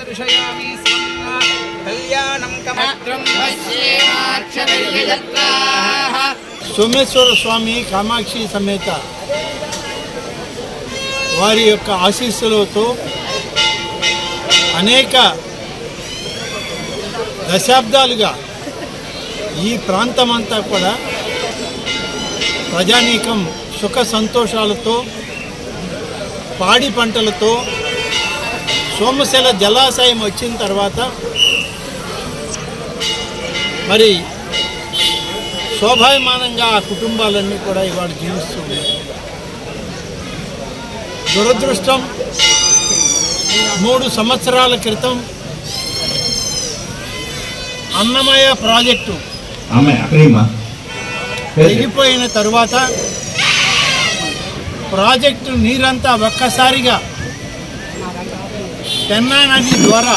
దర్శయామి కళ్యాణం కమత్రం సోమేశ్వర స్వామి కామాక్షి సమేత వారి యొక్క ఆశీస్సులతో అనేక దశాబ్దాలుగా ఈ ప్రాంతమంతా కూడా ప్రజానీకం సుఖ సంతోషాలతో పాడి పంటలతో సోమశిల జలాశయం వచ్చిన తర్వాత మరి శోభాయమానంగా ఆ కుటుంబాలన్నీ కూడా ఇవాళ జీవిస్తున్నాయి దురదృష్టం మూడు సంవత్సరాల క్రితం అన్నమయ్య ప్రాజెక్టు. ఆమె తెగిపోయిన తరువాత ప్రాజెక్టు నీరంతా ఒక్కసారిగా పెన్నా నది ద్వారా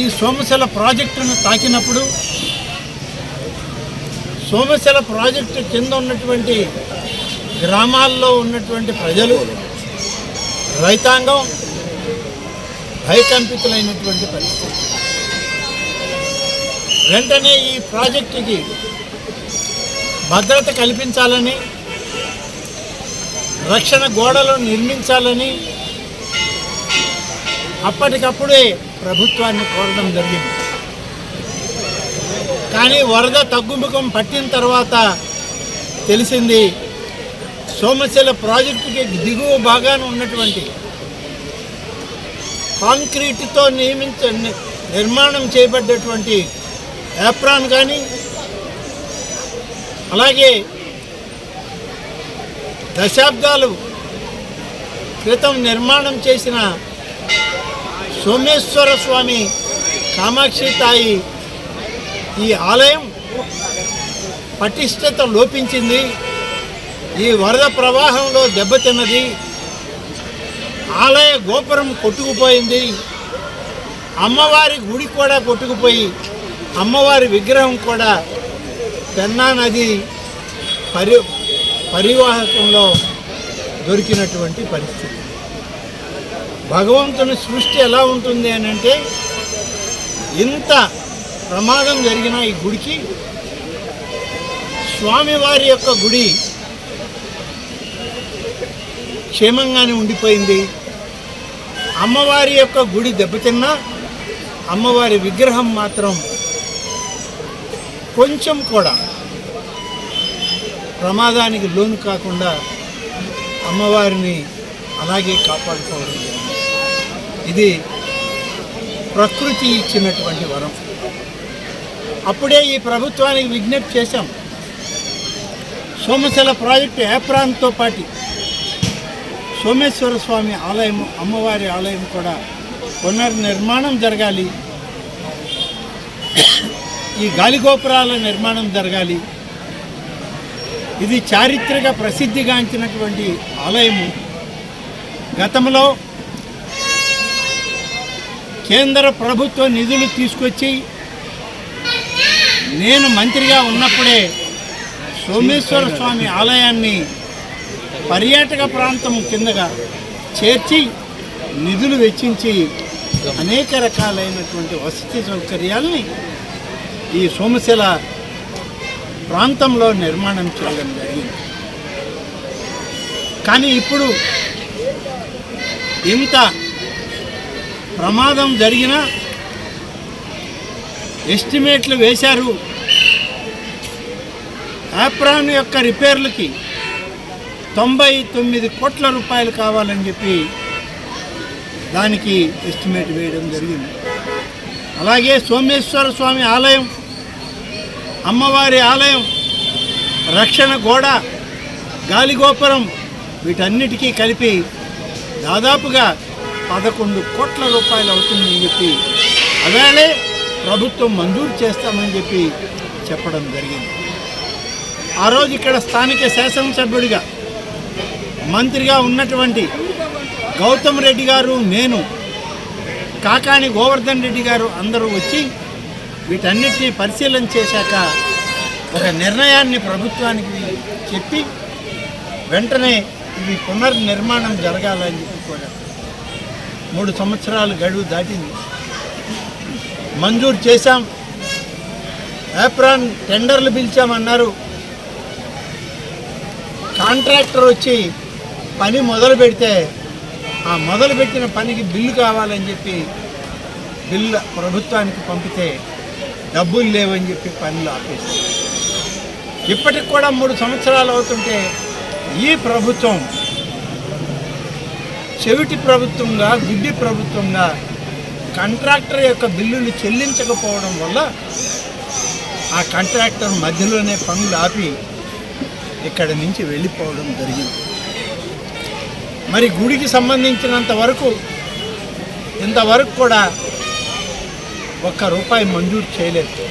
ఈ సోమశిల ప్రాజెక్టును తాకినప్పుడు సోమశిల ప్రాజెక్టు కింద ఉన్నటువంటి గ్రామాల్లో ఉన్నటువంటి ప్రజలు రైతాంగం భయకంపితులైనటువంటి పరిస్థితి. వెంటనే ఈ ప్రాజెక్టుకి భద్రత కల్పించాలని రక్షణ గోడలు నిర్మించాలని అప్పటికప్పుడే ప్రభుత్వాన్ని కోరడం జరిగింది. కానీ వరద తగ్గుముఖం పట్టిన తర్వాత తెలిసింది సోమశిల ప్రాజెక్టుకి దిగువ భాగాన ఉన్నటువంటి కాంక్రీట్తో నియమించ నిర్మాణం చేయబడ్డటువంటి యాప్రాన్ కానీ అలాగే దశాబ్దాలు క్రితం నిర్మాణం చేసిన సోమేశ్వర స్వామి కామాక్షి తాయి ఈ ఆలయం పటిష్టత లోపించింది. ఈ వరద ప్రవాహంలో దెబ్బతిన్నది. ఆలయ గోపురం కొట్టుకుపోయింది. అమ్మవారి గుడి కూడా కొట్టుకుపోయి అమ్మవారి విగ్రహం కూడా పెన్నా నది పరి పరివాహకంలో దొరికినటువంటి పరిస్థితి. భగవంతుని సృష్టి ఎలా ఉంటుంది అని అంటే ఇంత ప్రమాదం జరిగిన ఈ గుడికి స్వామివారి యొక్క గుడి క్షేమంగానే ఉండిపోయింది. అమ్మవారి యొక్క గుడి దెబ్బతిన్నా అమ్మవారి విగ్రహం మాత్రం కొంచెం కూడా ప్రమాదానికి లోను కాకుండా అమ్మవారిని అలాగే కాపాడుకోవడం ఇది ప్రకృతి ఇచ్చినటువంటి వరం. అప్పుడే ఈ ప్రభుత్వానికి విజ్ఞప్తి చేశాం. సోమశిల ప్రాజెక్టు ఏప్రాన్తో పాటు సోమేశ్వర స్వామి ఆలయం అమ్మవారి ఆలయం కూడా పునర్నిర్మాణం జరగాలి. ఈ గాలిగోపురాల నిర్మాణం జరగాలి. ఇది చారిత్రక ప్రసిద్ధిగాంచినటువంటి ఆలయము. గతంలో కేంద్ర ప్రభుత్వ నిధులు తీసుకొచ్చి నేను మంత్రిగా ఉన్నప్పుడే సోమేశ్వర స్వామి ఆలయాన్ని పర్యాటక ప్రాంతం కిందగా చేర్చి నిధులు వెచ్చించి అనేక రకాలైనటువంటి వసతి సౌకర్యాల్ని ఈ సోమశిల ప్రాంతంలో నిర్మాణం చేయడం జరిగింది. కానీ ఇప్పుడు ఇంత ప్రమాదం జరిగిన ఎస్టిమేట్లు వేశారు. యాప్రాన్ యొక్క రిపేర్లకి తొంభై తొమ్మిది కోట్ల రూపాయలు కావాలని చెప్పి దానికి ఎస్టిమేట్ వేయడం జరిగింది. అలాగే సోమేశ్వర స్వామి ఆలయం అమ్మవారి ఆలయం రక్షణ గోడ గాలిగోపురం వీటన్నిటికీ కలిపి దాదాపుగా పదకొండు కోట్ల రూపాయలు అవుతుందని చెప్పి అవేళే ప్రభుత్వం మంజూరు చేస్తామని చెప్పి చెప్పడం జరిగింది. ఆ రోజు ఇక్కడ స్థానిక శాసనసభ్యుడిగా మంత్రిగా ఉన్నటువంటి గౌతమ్ రెడ్డి గారు నేను కాకాణి గోవర్ధన్ రెడ్డి గారు అందరూ వచ్చి వీటన్నిటినీ పరిశీలన చేశాక ఒక నిర్ణయాన్ని ప్రభుత్వానికి చెప్పి వెంటనే ఇది పునర్నిర్మాణం జరగాలని చెప్పి కోరారు. మూడు సంవత్సరాలు గడువు దాటింది. మంజూరు చేశాం. ఏప్రాన్ టెండర్లు పిలిచామన్నారు. కాంట్రాక్టర్ వచ్చి పని మొదలు పెడితే ఆ మొదలు పెట్టిన పనికి బిల్లు కావాలని చెప్పి బిల్లు ప్రభుత్వానికి పంపితే డబ్బులు లేవని చెప్పి పనులు ఆపేస్తారు ఇప్పటికి కూడా మూడు సంవత్సరాలు అవుతుంటే ఈ ప్రభుత్వం చెవిటి ప్రభుత్వంగా గుడ్డి ప్రభుత్వంగా కాంట్రాక్టర్ యొక్క బిల్లులు చెల్లించకపోవడం వల్ల ఆ కాంట్రాక్టర్ మధ్యలోనే పనులు ఆపి ఇక్కడి నుంచి వెళ్ళిపోవడం జరిగింది. మరి గుడికి సంబంధించినంత వరకు ఇంతవరకు కూడా ఒక్క రూపాయి మంజూరు చేయలేదు.